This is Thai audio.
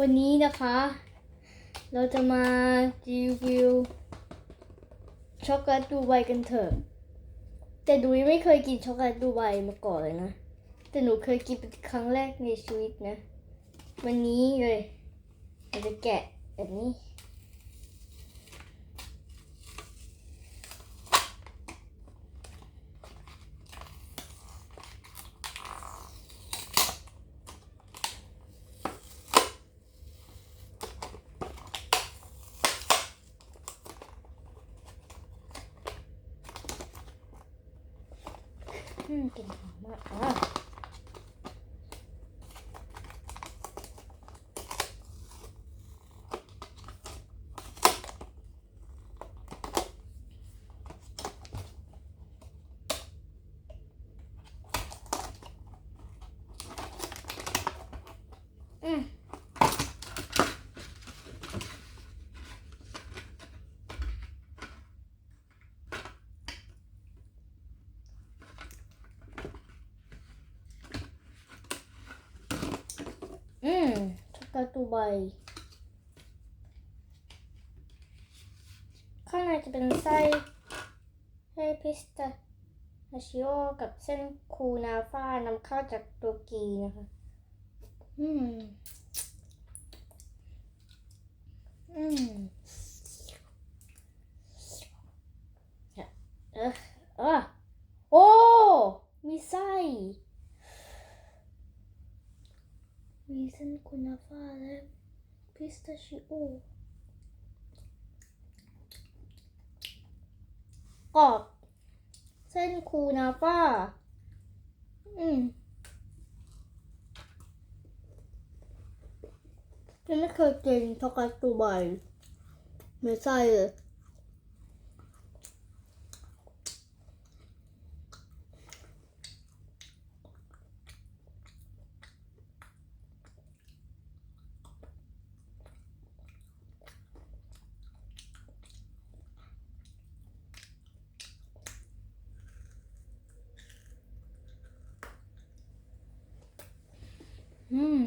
วันนี้นะคะ เราจะมารีวิวช็อกโกแลตดูไบกันเถอะ แต่หนูยังไม่เคยกินช็อกโกแลตดูไบมาก่อนเลยนะ แต่หนูเคยกินเป็นครั้งแรกในชีวิตนะ วันนี้เลยเราจะแกะแบบนี้ อืมกลิ่นหอมมากอะอืมอืม ช็อกโกแลตดูไบข้างในจะเป็นไส้ไส้พิสตาชิโอกับเส้นคูนาฟ่านำเข้าจากตุรกีนะคะ อืม อืมเออเออโอ้ มีไส้ มีเส้นคูนาฟาและพิสตาชิโอกรอบเส้นคูนาฟ่าอืมฉันไม่เคยกินช็อกโกแลตดูไบไม่ใช่เลย อืม